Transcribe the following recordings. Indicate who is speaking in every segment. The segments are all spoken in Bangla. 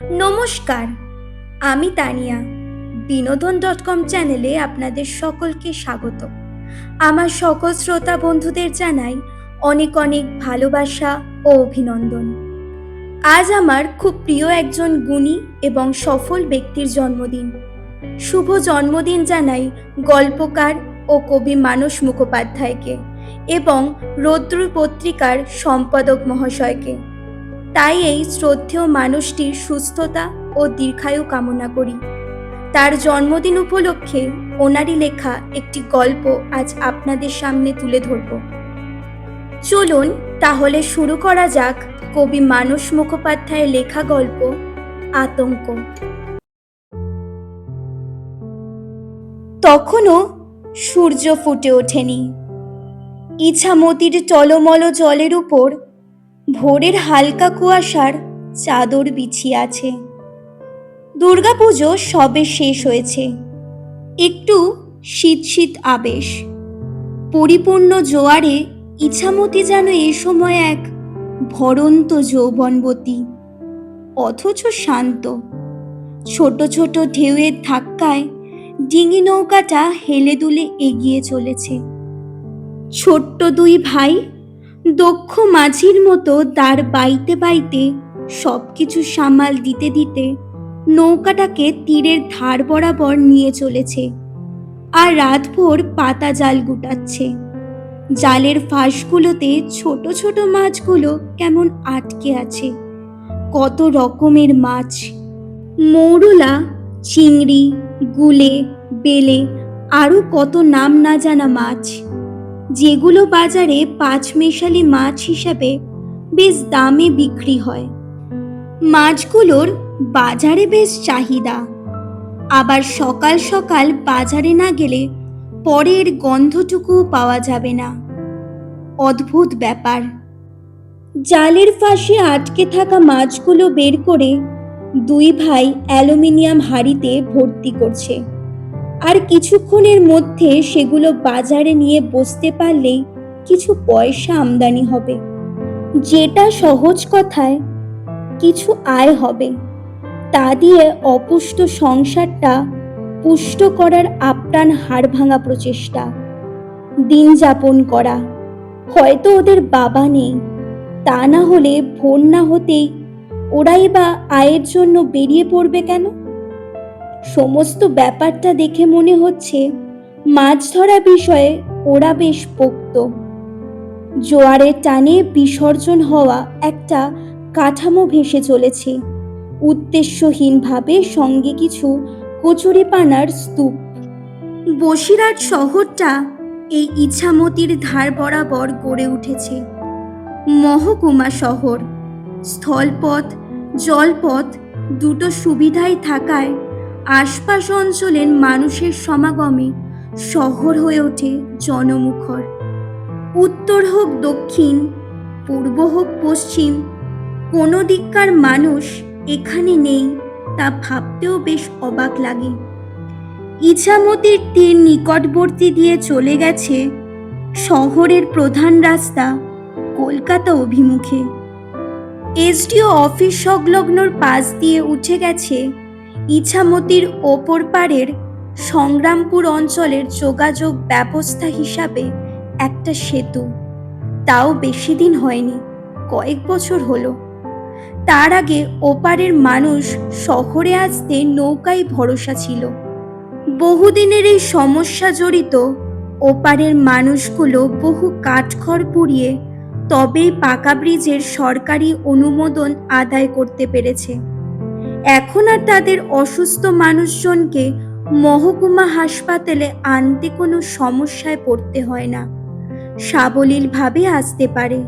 Speaker 1: নমস্কার, আমি তানিয়া বিনোদন ডট কম চ্যানেলে আপনাদের সকলকে স্বাগত। আমার সকল শ্রোতা বন্ধুদের জানাই অনেক অনেক ভালোবাসা ও অভিনন্দন। আজ আমার খুব প্রিয় একজন গুণী এবং সফল ব্যক্তির জন্মদিন। শুভ জন্মদিন জানাই গল্পকার ও কবি মানস মুখোপাধ্যায়কে এবং রৌদ্র পত্রিকার সম্পাদক মহাশয়কে। তাই এই শ্রদ্ধেয় মানুষটির সুস্থতা ও দীর্ঘায়ু কামনা করি। তার জন্মদিন উপলক্ষে ওনারই লেখা একটি গল্প আজ আপনাদের সামনে তুলে ধরব। চলুন তাহলে শুরু করা যাক কবি মানস মুখোপাধ্যায়ের লেখা গল্প, আতঙ্ক। তখনও সূর্য ফুটে ওঠেনি। ইছামতির টলমল জলের উপর ভোরের হালকা কুয়াশার চাদর বিছিয়ে আছে। দুর্গাপুজো সবে শেষ হয়েছে। একটু শীত শীত আবেশ। পরিপূর্ণ জোয়ারে ইছামতি যেন এ সময় এক ভরন্ত যৌবনবতী। অথচ শান্ত। ছোট ছোট ঢেউয়ের ধাক্কায় ডিঙি নৌকাটা হেলে দুলে এগিয়ে চলেছে। ছোট্ট দুই ভাই দক্ষ মাঝির মতো তার বাইতে বাইতে সব কিছু সামাল দিতে দিতে নৌকাটাকে তীরের ধার বরাবর নিয়ে চলেছে আর রাতভর পাতা জাল গুটাচ্ছে। জালের ফাঁসগুলোতে ছোট ছোট মাছগুলো কেমন আটকে আছে। কত রকমের মাছ। মৌরলা, চিংড়ি, গুলে, বেলে আরও কত নাম না জানা মাছ। যেগুলো বাজারে পাঁচমেশালি মাছ হিসাবে বেশ দামে বিক্রি হয়। মাছগুলোর বাজারে বেশ চাহিদা। আবার সকাল সকাল বাজারে না গেলে পরের গন্ধটুকুও পাওয়া যাবে না। অদ্ভুত ব্যাপার। জালের ফাঁসে আটকে থাকা মাছগুলো বের করে দুই ভাই অ্যালুমিনিয়াম হাঁড়িতে ভর্তি করছে। আর কিছুক্ষণের মধ্যে সেগুলো বাজারে নিয়ে বসতে পারলেই কিছু পয়সা আমদানি হবে। যেটা সহজ কথায় কিছু আয় হবে। তা দিয়ে অপুষ্ট সংসারটা পুষ্ট করার আপ্রাণ হাড় ভাঙা প্রচেষ্টা। দিন যাপন করা। হয়তো ওদের বাবা নেই। তা না হলে ভোর না হতেই ওরাই বা আয়ের জন্য বেরিয়ে পড়বে কেন? সমস্ত ব্যাপারটা দেখে মনে হচ্ছে মাছ ধরা বিষয়ে ওরা বেশ পোক্ত। জোয়ারের টানে বিসর্জন হওয়া একটা কাঠামো ভেসে চলেছে। উদ্দেশ্যহীনভাবে সঙ্গে কিছু কচুরিপানার স্তূপ। বসিরহাট শহরটা এই ইছামতির ধার বরাবর গড়ে উঠেছে। মহকুমা শহর। স্থলপথ, জলপথ দুটো সুবিধাই থাকায় আশপাশ অঞ্চলের মানুষের সমাগমে শহর হয়ে ওঠে জনমুখর। উত্তর হোক দক্ষিণ, পূর্ব হোক পশ্চিম, কোনো দিককার মানুষ এখানে নেই তা ভাবতেও বেশ অবাক লাগে। ইছামতির তীর নিকটবর্তী দিয়ে চলে গেছে শহরের প্রধান রাস্তা কলকাতা অভিমুখে। এসডিও অফিস সংলগ্নর পাশ দিয়ে উঠে গেছে ইছামতির ওপর পাড়ের সংগ্রামপুর অঞ্চলের যোগাযোগ ব্যবস্থা হিসাবে একটা সেতু। তাও বেশি দিন হয়নি, কয়েক বছর হলো। তার আগে ওপারের মানুষ শহরে আসতে নৌকায় ভরসা ছিল। বহুদিনের এই সমস্যা জড়িত ওপারের মানুষগুলো বহু কাঠখড় পুড়িয়ে তবেই পাকা ব্রিজের সরকারি অনুমোদন আদায় করতে পেরেছে। এখন আর তাদের অসুস্থ মানুষজনকে মহকুমা হাসপাতালে আনতে কোনো সমস্যায় পড়তে হয় না। সাবলীলভাবে আসতে পারে।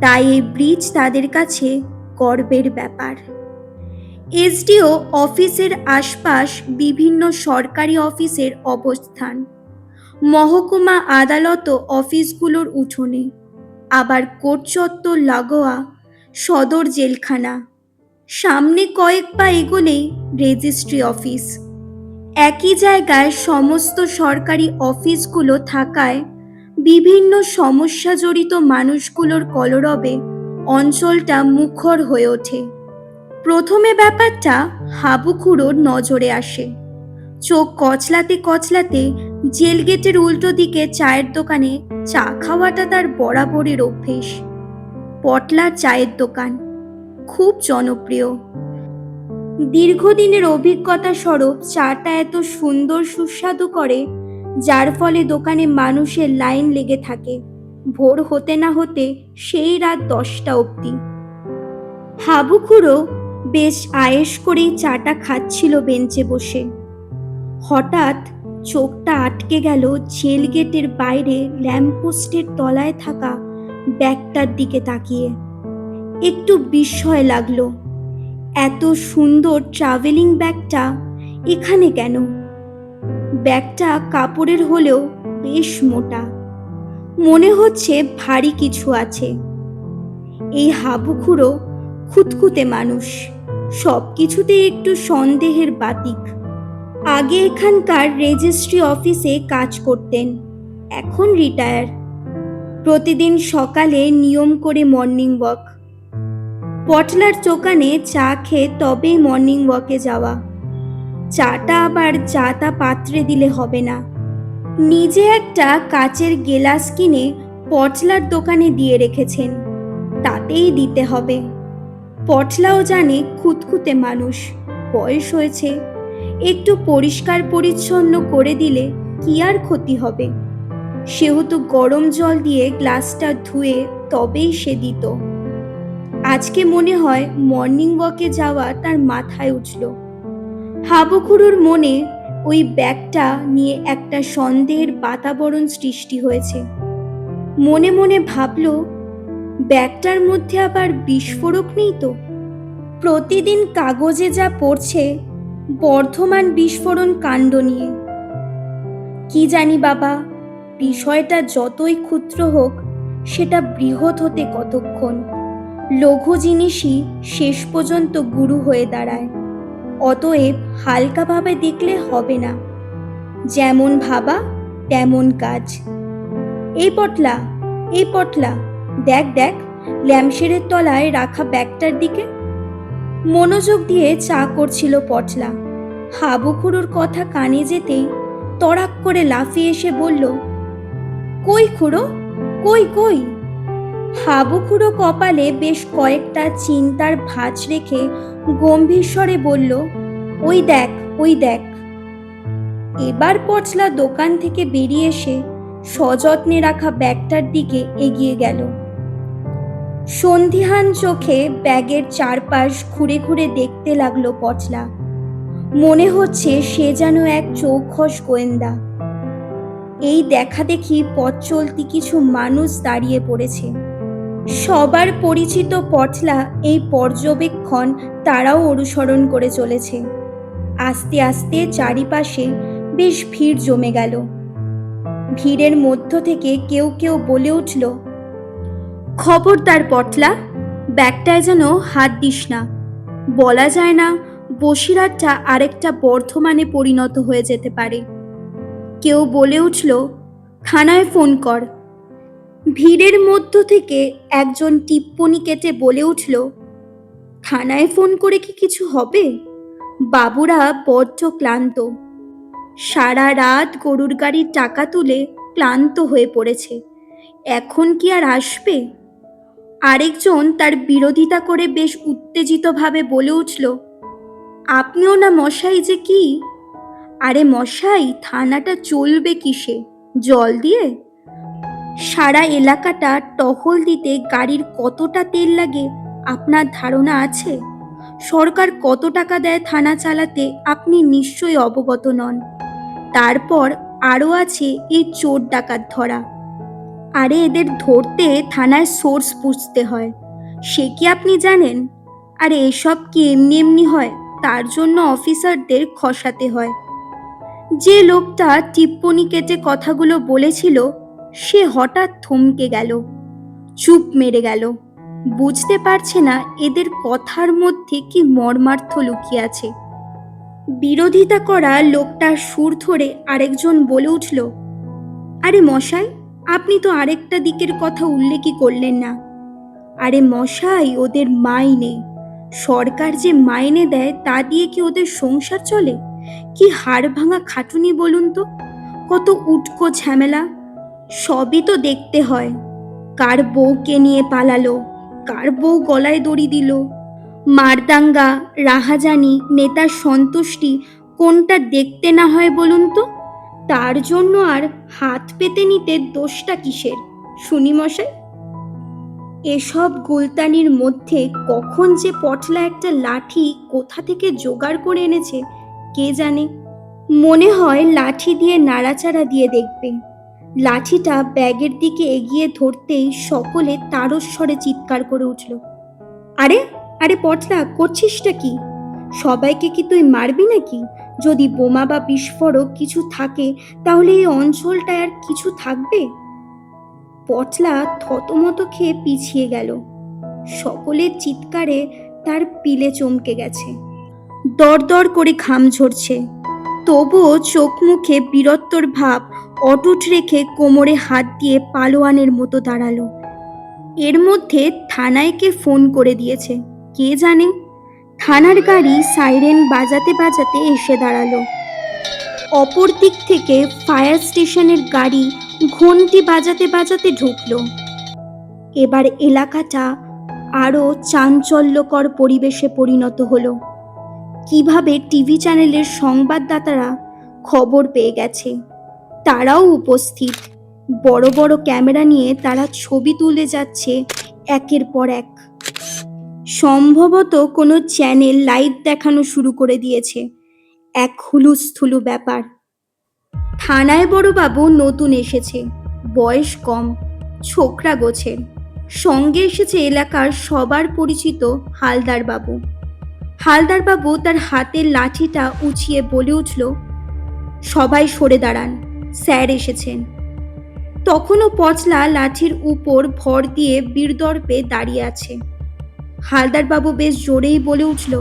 Speaker 1: তাই এই ব্রিজ তাদের কাছে গর্বের ব্যাপার। এসডিও অফিসের আশপাশ বিভিন্ন সরকারি অফিসের অবস্থান। মহকুমা আদালত অফিসগুলোর উঠোনে। আবার কোর্ট চত্বর লাগোয়া, সদর জেলখানা। সামনে কয়েক পা এগোলেই রেজিস্ট্রি অফিস। একই জায়গায় সমস্ত সরকারি অফিসগুলো থাকায় বিভিন্ন সমস্যা জড়িত মানুষগুলোর কলরবে অঞ্চলটা মুখর হয়ে ওঠে। প্রথমে ব্যাপারটা হাবুখুড়োর নজরে আসে। চোখ কচলাতে কচলাতে জেল গেটের উল্টো দিকে চায়ের দোকানে চা খাওয়াটা তার বরাবরের অভ্যেস। পটলার চায়ের দোকান। খুব জনপ্রিয়। দীর্ঘদিনের অভিজ্ঞতা স্বরূপ চাটা এত সুন্দর, সুস্বাদু করে, যার ফলে দোকানে মানুষের লাইন লেগে থাকে। ভোর হতে না হতে সেই রাত দশটা অবধি। হাবুকুড়ো বেশ আয়েস করেই চাটা খাচ্ছিল বেঞ্চে বসে। হঠাৎ চোখটা আটকে গেল জেল গেটের বাইরে ল্যাম্পপোস্টের তলায় থাকা ব্যাগটার দিকে তাকিয়ে। একটু বিস্ময় লাগল। এত সুন্দর ট্রাভেলিং ব্যাগটা এখানে কেন? ব্যাগটা কাপড়ের হলেও বেশ মোটা। মনে হচ্ছে ভারী কিছু আছে। এই হাবুখুড়ো খুঁতখুঁতে মানুষ। সব কিছুতে একটু সন্দেহের বাতিক। আগে এখানকার রেজিস্ট্রি অফিসে কাজ করতেন, এখন রিটায়ার প্রতিদিন সকালে নিয়ম করে মর্নিং ওয়াক পটলার দোকানে চা খেয়ে তবেই মর্নিং ওয়াকে যাওয়া। চাটা আবার চা তা পাত্রে দিলে হবে না। নিজে একটা কাচের গেলাস কিনে পটলার দোকানে দিয়ে রেখেছেন। তাতেই দিতে হবে। পটলাও জানে খুঁতখুঁতে মানুষ, বয়স হয়েছে। একটু পরিষ্কার পরিচ্ছন্ন করে দিলে কি আর ক্ষতি হবে? সেহেতু গরম জল দিয়ে গ্লাসটা ধুয়ে তবেই সে দিত। আজকে মনে হয় মর্নিং ওয়াকে যাওয়া তার মাথায় উঠল। হাবুখুরুর মনে ওই ব্যাগটা নিয়ে একটা সন্দেহের বাতাবরণ সৃষ্টি হয়েছে। মনে মনে ভাবল, ব্যাগটার মধ্যে আবার বিস্ফোরক নেই তো? প্রতিদিন কাগজে যা পড়ছে, বর্ধমান বিস্ফোরণ কাণ্ড নিয়ে। কি জানি বাবা, বিষয়টা যতই ক্ষুদ্র হোক, সেটা বৃহৎ হতে কতক্ষণ। লঘু জিনিসই শেষ পর্যন্ত গুরু হয়ে দাঁড়ায়। অতএব হালকাভাবে দেখলে হবে না। যেমন ভাবা, তেমন কাজ। এই পটলা এই পটলা, দেখ দেখ, ল্যাম্পশেডের তলায় রাখা ব্যাগটার দিকে। মনোযোগ দিয়ে চা করছিল পটলা। হাবুখুড়োর কথা কানে যেতেই তড়াক করে লাফিয়ে এসে বলল, কই খুড়ো? কই কই? হাবুখুড়ো কপালে বেশ কয়েকটা চিন্তার ভাঁজ রেখে গম্ভীর স্বরে বলল, ওই দেখ ওই দেখ। এবার পচলা দোকান থেকে বেরিয়ে এসে সযত্নে রাখা ব্যাগটার দিকে এগিয়ে গেল। সন্ধিহান চোখে ব্যাগের চারপাশ ঘুরে ঘুরে দেখতে লাগল পচলা। মনে হচ্ছে সে যেন এক চৌখস গোয়েন্দা। এই দেখা দেখি পথ চলতি কিছু মানুষ দাঁড়িয়ে পড়েছে। সবার পরিচিত পটলা এই পর্যবেক্ষণ তারাও অনুসরণ করে চলেছে। আস্তে আস্তে চারিপাশে বেশ ভিড় জমে গেল। ভিড়ের মধ্য থেকে কেউ কেউ বলে উঠল, খবরদার পটলা, ব্যাগটায় যেন হাত দিস না। বলা যায় না, বসিরহাটটা আরেকটা বর্ধমানে পরিণত হয়ে যেতে পারে। কেউ বলে উঠল, থানায় ফোন কর। ভিড়ের মধ্য থেকে একজন টিপ্পনি কেটে বলে উঠল, থানায় ফোন করে কি কিছু হবে? বাবুরা বড্ড ক্লান্ত। সারা রাত গরুর গাড়ির টাকা তুলে ক্লান্ত হয়ে পড়েছে। এখন কি আর আসবে? আরেকজন তার বিরোধিতা করে বেশ উত্তেজিতভাবে বলে উঠল, আপনিও না মশাই যে কি? আরে মশাই, থানাটা চলবে কিসে? জল দিয়ে? সারা এলাকাটা টহল দিতে গাড়ির কতটা তেল লাগে, আপনার ধারণা আছে? সরকার কত টাকা দেয় থানা চালাতে আপনি নিশ্চয়ই অবগত নন। তারপর আরও আছে এই চোর ডাকাত ধরা। আরে এদের ধরতে থানায় সোর্স পুষতে হয়, সে কি আপনি জানেন? আরে এসব কি এমনি এমনি হয়? তার জন্য অফিসারদের খসাতে হয়। যে লোকটা টিপ্পনি কেটে কথাগুলো বলেছিল সে হঠাৎ থমকে গেল, চুপ মেরে গেল। বুঝতে পারছে না এদের কথার মধ্যে কি মর্মার্থ লুকিয়ে আছে। বিরোধিতা করা লোকটার সুর ধরে আরেকজন বলে উঠল, আরে মশাই, আপনি তো আরেকটা দিকের কথা উল্লেখই করলেন না। আরে মশাই, ওদের মাইনে সরকার যে মাইনে দেয়, তা দিয়ে কি ওদের সংসার চলে? কি হাড় ভাঙা খাটুনি বলুন তো? কত উটকো ঝামেলা। সবই তো দেখতে হয়। কার বউকে নিয়ে পালালো, কার বউ গলায় দড়ি দিল? মারদাঙ্গা, রাহাজানি নেতার সন্তুষ্টি কোনটা দেখতে না হয় বলুন তো? তার জন্য আর হাত পেতে নিতে দোষটা কিসের? শুনি মশাই। এসব গুলতানির মধ্যে কখন যে পটলা একটা লাঠি কোথা থেকে জোগাড় করে এনেছে, কে জানে? মনে হয় লাঠি দিয়ে নাড়াচাড়া দিয়ে দেখবে। লাঠিটা ব্যাগের দিকে এগিয়ে ধরতেই সকলে তারস্বরে চিৎকার করে উঠল। আরে আরে পটলা, করছিসটা কি? সবাইকে কি তুই মারবি নাকি? যদি বোমা বা বিস্ফোরক কিছু থাকে, তাহলে এই অঞ্চলটায় আর কিছু থাকবে? পটলা থতমত খেয়ে পিছিয়ে গেল। সকলের চিৎকারে তার পিলে চমকে গেছে। দর দর করে ঘাম ঝরছে। তবুও চোখ মুখে বীরত্বর ভাব অটুট রেখে কোমরে হাত দিয়ে পালোয়ানের মতো দাঁড়াল। এর মধ্যে থানায় কে ফোন করে দিয়েছে। কে জানে? থানার গাড়ি সাইরেন বাজাতে বাজাতে এসে দাঁড়াল। অপর দিক থেকে ফায়ার স্টেশনের গাড়ি ঘন্টি বাজাতে বাজাতে ঢুকলো। এবার এলাকাটা আরও চাঞ্চল্যকর পরিবেশে পরিণত হলো। কীভাবে টিভি চ্যানেলের সংবাদদাতারা খবর পেয়ে গেছে। তারাও উপস্থিত। বড় বড় ক্যামেরা নিয়ে তারা ছবি তুলে যাচ্ছে একের পর এক। সম্ভবত কোনো চ্যানেল লাইভ দেখানো শুরু করে দিয়েছে। এক হুলুস্থুলু ব্যাপার। থানায় বড়বাবু নতুন এসেছে। বয়স কম, ছোকরা গোছের সঙ্গে এসেছে এলাকার সবার পরিচিত হালদার বাবু হালদার বাবু তার হাতের লাঠিটা উঁচিয়ে বলে উঠল, সবাই সরে দাঁড়ান, স্যার এসেছেন। তখনও পচলা লাঠির উপর ভর দিয়ে বীরদর্পে দাঁড়িয়ে আছে। হালদার বাবু বেশ জোরেই বলে উঠল,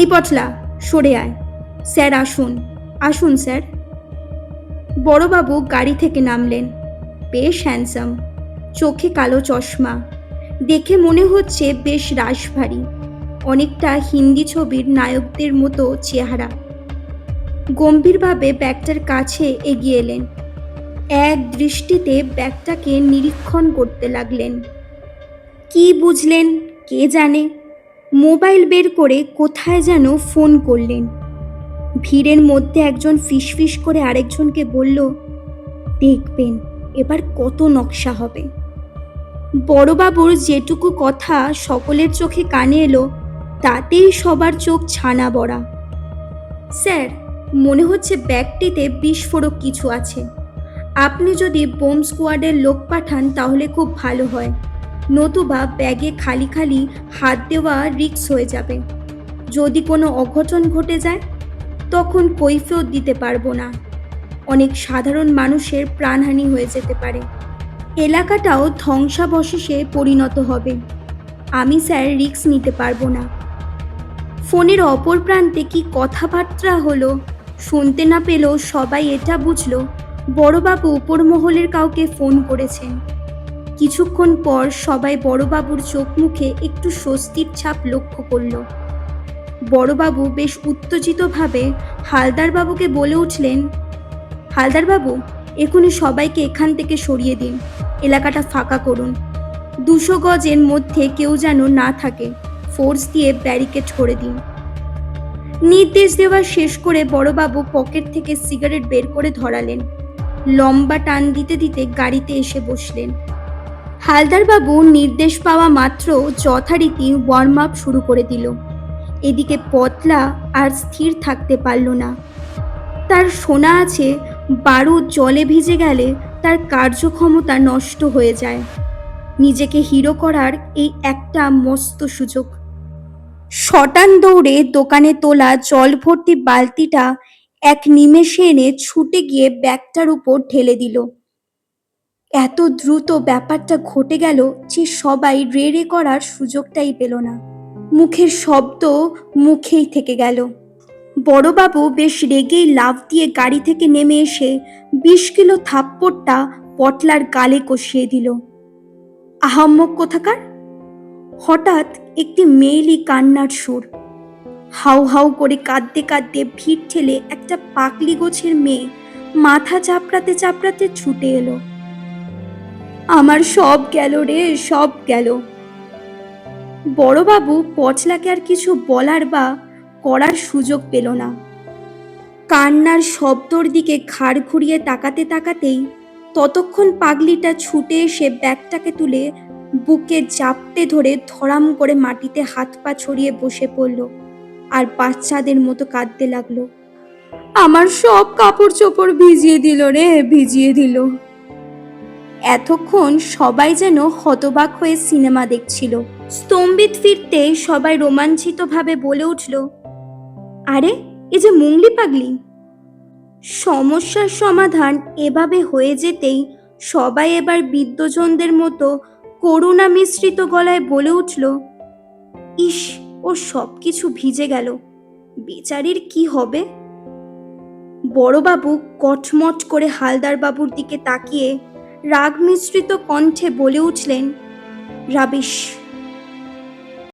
Speaker 1: এই পচলা, সরে আয়। স্যার, আসুন আসুন, স্যার। বড়বাবু গাড়ি থেকে নামলেন, বেশ হ্যান্ডসাম চোখে কালো চশমা, দেখে মনে হচ্ছে বেশ রাশভারী অনেকটা হিন্দি ছবির নায়কদের মতো চেহারা। গম্ভীরভাবে ব্যাগটার কাছে এগিয়ে এলেন। এক দৃষ্টিতে ব্যাগটাকে নিরীক্ষণ করতে লাগলেন। কি বুঝলেন? কে জানে? মোবাইল বের করে কোথায় যেন ফোন করলেন। ভিড়ের মধ্যে একজন ফিসফিস করে আরেকজনকে বলল, দেখবেন, এবার কত নকশা হবে। বড়বাবুর যেটুকু কথা সকলের চোখে কানে এলো তাতেই সবার চোখ ছানা বড়া। স্যার, মনে হচ্ছে ব্যাগটিতে বিস্ফোরক কিছু আছে। আপনি যদি বোম স্কোয়াডের লোক পাঠান তাহলে খুব ভালো হয়। নতুবা ব্যাগে খালি খালি হাত দেওয়া রিক্স হয়ে যাবে। যদি কোনো অঘটন ঘটে যায়, তখন কৈফিয়ত দিতে পারব না। অনেক সাধারণ মানুষের প্রাণহানি হয়ে যেতে পারে। এলাকাটাও ধ্বংসাবশেষে পরিণত হবে। আমি স্যার রিক্স নিতে পারব না। ফোনের অপর প্রান্তে কি কথাবার্তা হলো? শুনতে না পেলেও সবাই এটা বুঝলো। বড়বাবু উপর মহলের কাউকে ফোন করেছেন। কিছুক্ষণ পর সবাই বড়বাবুর চোখ মুখে একটু স্বস্তির ছাপ লক্ষ্য করল। বড়বাবু বেশ উত্তেজিতভাবে হালদারবাবুকে বলে উঠলেন, হালদারবাবু এখনই সবাইকে এখান থেকে সরিয়ে দিন। এলাকাটা ফাঁকা করুন। দুশো গজের মধ্যে কেউ যেন না থাকে। ফোর্স দিয়ে ব্যারিকেড করে দিন। নির্দেশ দেওয়া শেষ করে বড়বাবু পকেট থেকে সিগারেট বের করে ধরালেন। লম্বা টান দিতে দিতে গাড়িতে এসে বসলেন। হালদারবাবু নির্দেশ পাওয়া মাত্র যথারীতি ওয়ার্ম আপ শুরু করে দিল। এদিকে পতলা আর স্থির থাকতে পারল না। তার শোনা আছে বারুদ জলে ভিজে গেলে তার কার্যক্ষমতা নষ্ট হয়ে যায়। নিজেকে হিরো করার এই একটা মস্ত সুযোগ। শটান দৌড়ে দোকানে তোলা জল ভর্তি বালতিটা এক নিমেষে এনে ছুটে গিয়ে ব্যাগটার উপর ঢেলে দিল। এত দ্রুত ব্যাপারটা ঘটে গেল যে সবাই রে রে করার সুযোগটাই পেল না। মুখের শব্দ মুখেই থেকে গেল। বড়বাবু বেশ রেগেই লাফ দিয়ে গাড়ি থেকে নেমে এসে বিশ কিলো থাপ্পড়টা পটলার গালে কষিয়ে দিল। আহাম্মক কোথাকার? হঠাৎ একটি মেয়েলি কান্নার সুর। হাউ হাউ করে কাঁদতে কাঁদতে ভিড় ঠেলে একটা পাকলি গোছের মেয়ে মাথা চাপড়াতে চাপড়াতে ছুটে এলো। আমার সব গেল রে, সব গেল। বড়বাবু পচলাকে আর কিছু বলার বা করার সুযোগ পেল না। কান্নার শব্দর দিকে ঘাড় ঘুরিয়ে তাকাতে তাকাতেই ততক্ষণ পাগলিটা ছুটে এসে ব্যাগটাকে তুলে বুকে জাপটে ধরে ধরাম করে মাটিতে হাত পা ছড়িয়ে বসে পড়ল আর বাচ্চাদের মতো কাঁদতে লাগল। আমার সব কাপড় চোপড় ভিজিয়ে দিল রে ভিজিয়ে দিল। এতক্ষণ সবাই যেন হতবাক হয়ে সিনেমা দেখছিল। স্তম্ভিত ফিরতে সবাই রোমাঞ্চিতভাবে বলে উঠল আরে এ যে মুংলি পাগলি! সমস্যার সমাধান এভাবে হয়ে যেতেই সবাই এবার বিদ্যজনদের মতো করুণা মিশ্রিত গলায় বলে উঠল, ইস, ও সব কিছু ভিজে গেল। বেচারির কি হবে? বড়বাবু কটমট করে হালদার বাবুর দিকে তাকিয়ে রাগ মিশ্রিত কণ্ঠে বলে উঠলেন, রাবিশ